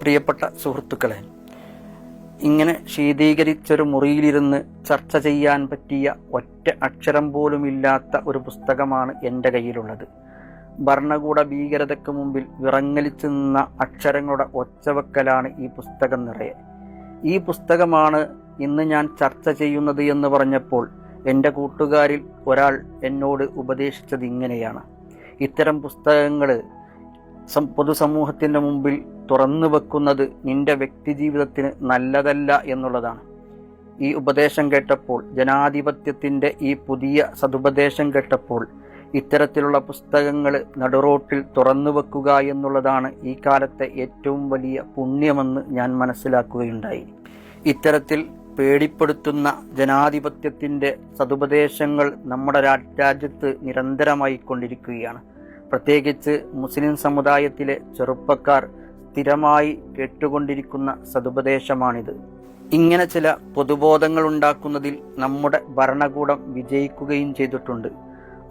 പ്രിയപ്പെട്ട സുഹൃത്തുക്കളെ ഇങ്ങനെ ശീതീകരിച്ചൊരു മുറിയിലിരുന്ന് ചർച്ച ചെയ്യാൻ പറ്റിയ ഒറ്റ അക്ഷരം പോലുമില്ലാത്ത ഒരു പുസ്തകമാണ് എന്റെ കയ്യിലുള്ളത്. ഭരണകൂട ഭീകരതയ്ക്ക് മുമ്പിൽ വിറങ്ങലിച്ചു നിന്ന അക്ഷരങ്ങളുടെ ഒച്ചവെക്കലാണ് ഈ പുസ്തകം നിറയെ. ഈ പുസ്തകമാണ് ഇന്ന് ഞാൻ ചർച്ച ചെയ്യുന്നത് എന്ന് പറഞ്ഞപ്പോൾ എന്റെ കൂട്ടുകാരിൽ ഒരാൾ എന്നോട് ഉപദേശിച്ചത് ഇങ്ങനെയാണ്. ഇത്തരം പുസ്തകങ്ങൾ പൊതുസമൂഹത്തിന്റെ മുമ്പിൽ തുറന്നു വെക്കുന്നത് നിന്റെ വ്യക്തിജീവിതത്തിന് നല്ലതല്ല എന്നുള്ളതാണ്. ഈ ഉപദേശം കേട്ടപ്പോൾ ജനാധിപത്യത്തിന്റെ ഈ പുതിയ സതുപദേശം കേട്ടപ്പോൾ ഇത്തരത്തിലുള്ള പുസ്തകങ്ങൾ നടുറോട്ടിൽ തുറന്നു വെക്കുക എന്നുള്ളതാണ് ഈ കാലത്തെ ഏറ്റവും വലിയ പുണ്യമെന്ന് ഞാൻ മനസ്സിലാക്കുകയുണ്ടായി. ഇത്തരത്തിൽ പേടിപ്പെടുത്തുന്ന ജനാധിപത്യത്തിന്റെ സതുപദേശങ്ങൾ നമ്മുടെ രാജ്യത്ത് നിരന്തരമായി കൊണ്ടിരിക്കുകയാണ് പ്രത്യേകിച്ച് മുസ്ലിം സമുദായത്തിലെ ചെറുപ്പക്കാർ സ്ഥിരമായി കേട്ടുകൊണ്ടിരിക്കുന്ന സതുപദേശമാണിത്. ഇങ്ങനെ ചില പൊതുബോധങ്ങൾ ഉണ്ടാക്കുന്നതിൽ നമ്മുടെ ഭരണകൂടം വിജയിക്കുകയും ചെയ്തിട്ടുണ്ട്.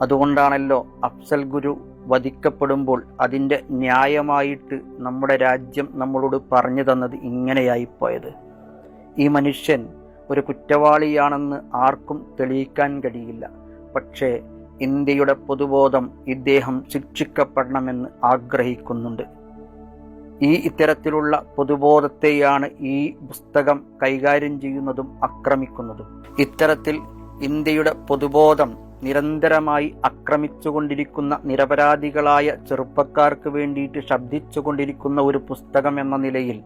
അതുകൊണ്ടാണല്ലോ അഫ്സൽ ഗുരു വധിക്കപ്പെടുമ്പോൾ അതിന്റെ ന്യായമായിട്ട് നമ്മുടെ രാജ്യം നമ്മളോട് പറഞ്ഞു തന്നത് ഇങ്ങനെയായിപ്പോയത്. ഈ മനുഷ്യൻ ഒരു കുറ്റവാളിയാണെന്ന് ആർക്കും തെളിയിക്കാൻ കഴിയില്ല. പക്ഷേ ഇന്ത്യയുടെ പൊതുബോധം ഇദ്ദേഹം ശിക്ഷിക്കപ്പെടണമെന്ന് ആഗ്രഹിക്കുന്നുണ്ട്. ഈ ഇത്തരത്തിലുള്ള പൊതുബോധത്തെയാണ് ഈ പുസ്തകം കൈകാര്യം ചെയ്യുന്നതും ആക്രമിക്കുന്നതും. ഇത്തരത്തിൽ ഇന്ത്യയുടെ പൊതുബോധം നിരന്തരമായി ആക്രമിച്ചുകൊണ്ടിരിക്കുന്ന നിരപരാധികളായ ചെറുപ്പക്കാർക്ക് വേണ്ടിയിട്ട് ശബ്ദിച്ചുകൊണ്ടിരിക്കുന്ന ഒരു പുസ്തകം എന്ന നിലയിൽ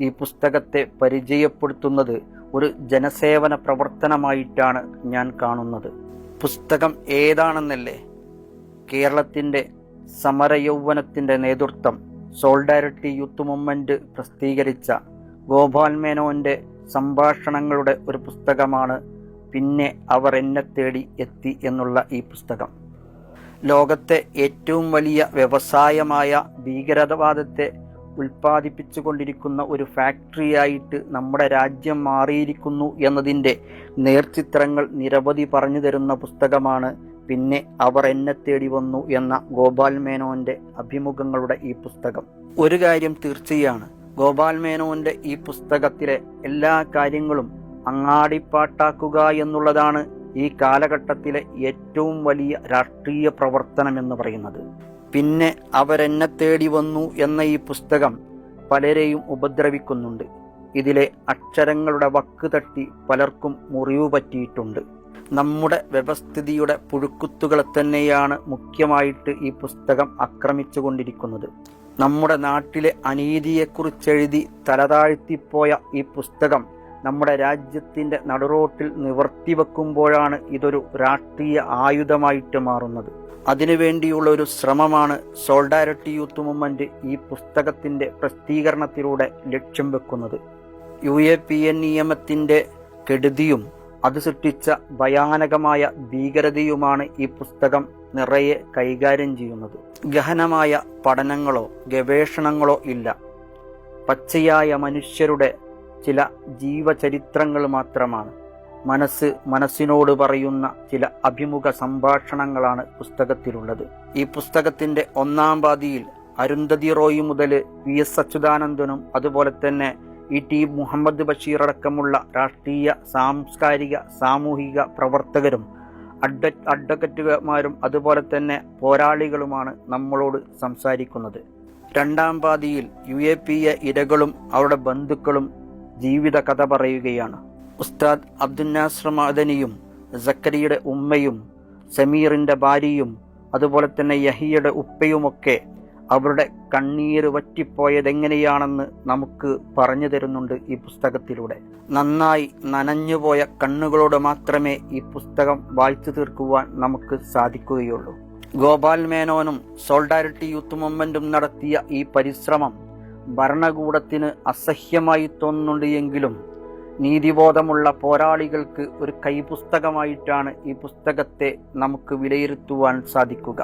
ഈ പുസ്തകത്തെ പരിചയപ്പെടുത്തുന്നത് ഒരു ജനസേവന പ്രവർത്തനമായിട്ടാണ് ഞാൻ കാണുന്നത്. പുസ്തകം ഏതാണെന്നല്ലേ? കേരളത്തിന്റെ സമരയൗവനത്തിന്റെ നേതൃത്വം സോൾഡാരിറ്റി യൂത്ത് മൂവ്മെന്റ് പ്രസിദ്ധീകരിച്ച ഗോപാൽ മേനോന്റെ സംഭാഷണങ്ങളുടെ ഒരു പുസ്തകമാണ് പിന്നെ അവർ എന്നെ തേടി എത്തി എന്നുള്ള ഈ പുസ്തകം. ലോകത്തെ ഏറ്റവും വലിയ വ്യവസായമായ ഭീകരവാദത്തെ ഉൽപ്പാദിപ്പിച്ചുകൊണ്ടിരിക്കുന്ന ഒരു ഫാക്ടറിയായിട്ട് നമ്മുടെ രാജ്യം മാറിയിരിക്കുന്നു എന്നതിന്റെ നേർചിത്രങ്ങൾ നിരവധി പറഞ്ഞു തരുന്ന പുസ്തകമാണ് പിന്നെ അവർ എന്നെ തേടി വന്നു എന്ന ഗോപാൽ മേനോന്റെ അഭിമുഖങ്ങളുടെ ഈ പുസ്തകം. ഒരു കാര്യം തീർച്ചയാണ്. ഗോപാൽ മേനോന്റെ ഈ പുസ്തകത്തിലെ എല്ലാ കാര്യങ്ങളും അങ്ങാടിപ്പാട്ടാക്കുക എന്നുള്ളതാണ് ഈ കാലഘട്ടത്തിലെ ഏറ്റവും വലിയ രാഷ്ട്രീയ പ്രവർത്തനം എന്ന് പറയുന്നത്. പിന്നെ അവരെന്നെ തേടി വന്നു എന്ന ഈ പുസ്തകം പലരെയും ഉപദ്രവിക്കുന്നുണ്ട്. ഇതിലെ അക്ഷരങ്ങളുടെ വക്ക് തട്ടി പലർക്കും മുറിവ് പറ്റിയിട്ടുണ്ട്. നമ്മുടെ വ്യവസ്ഥിതിയുടെ പുഴുക്കുത്തുകളെ തന്നെയാണ് മുഖ്യമായിട്ട് ഈ പുസ്തകം ആക്രമിച്ചുകൊണ്ടിരിക്കുന്നത്. നമ്മുടെ നാട്ടിലെ അനീതിയെക്കുറിച്ചെഴുതി തലതാഴ്ത്തിപ്പോയ ഈ പുസ്തകം നമ്മുടെ രാജ്യത്തിന്റെ നടുറോട്ടിൽ നിവർത്തി വെക്കുമ്പോഴാണ് ഇതൊരു രാഷ്ട്രീയ ആയുധമായിട്ട് മാറുന്നത്. അതിനുവേണ്ടിയുള്ള ഒരു ശ്രമമാണ് സോൾഡാരിറ്റി യൂത്ത് മൂവ്മെന്റ് ഈ പുസ്തകത്തിന്റെ പ്രസിദ്ധീകരണത്തിലൂടെ ലക്ഷ്യം വെക്കുന്നത്. യു എ പി എൻ നിയമത്തിന്റെ കെടുതിയും അത് സൃഷ്ടിച്ച ഭയാനകമായ ഭീകരതയുമാണ് ഈ പുസ്തകം നിറയെ കൈകാര്യം ചെയ്യുന്നത്. ഗഹനമായ പഠനങ്ങളോ ഗവേഷണങ്ങളോ ഇല്ല. പച്ചയായ മനുഷ്യരുടെ ചില ജീവചരിത്രങ്ങൾ മാത്രമാണ്. മനസ്സ് മനസ്സിനോട് പറയുന്ന ചില അഭിമുഖ സംഭാഷണങ്ങളാണ് പുസ്തകത്തിലുള്ളത്. ഈ പുസ്തകത്തിന്റെ ഒന്നാം പാതിയിൽ അരുന്ധതി റോയ് മുതൽ വി എസ് അച്യുതാനന്ദനും അതുപോലെ തന്നെ ഇ ടി മുഹമ്മദ് ബഷീർ അടക്കമുള്ള രാഷ്ട്രീയ സാംസ്കാരിക സാമൂഹിക പ്രവർത്തകരും അഡ്വ അഡ്വക്കറ്റുമാരും അതുപോലെ തന്നെ പോരാളികളുമാണ് നമ്മളോട് സംസാരിക്കുന്നത്. രണ്ടാം പാതിയിൽ യു എ പി എ ഇരകളും അവരുടെ ബന്ധുക്കളും ജീവിത കഥ പറയുകയാണ്. ഉസ്താദ് അബ്ദുൽ നാസർ മദനിയും സക്കരിയുടെ ഉമ്മയും സമീറിന്റെ ഭാര്യയും അതുപോലെ തന്നെ യഹിയുടെ ഉപ്പയുമൊക്കെ അവരുടെ കണ്ണീര് വറ്റിപ്പോയതെങ്ങനെയാണെന്ന് നമുക്ക് പറഞ്ഞു തരുന്നുണ്ട് ഈ പുസ്തകത്തിലൂടെ. നന്നായി നനഞ്ഞുപോയ കണ്ണുകളോട് മാത്രമേ ഈ പുസ്തകം വായിച്ചു തീർക്കുവാൻ നമുക്ക് സാധിക്കുകയുള്ളൂ. ഗോപാൽ മേനോനും സോൾഡാരിറ്റി യൂത്ത് മൂവ്മെന്റും നടത്തിയ ഈ പരിശ്രമം ഭരണകൂടത്തിന് അസഹ്യമായി തോന്നുന്നുണ്ട് എങ്കിലും നീതിബോധമുള്ള പോരാളികൾക്ക് ഒരു കൈപുസ്തകമായിട്ടാണ് ഈ പുസ്തകത്തെ നമുക്ക് വിലയിരുത്തുവാൻ സാധിക്കുക.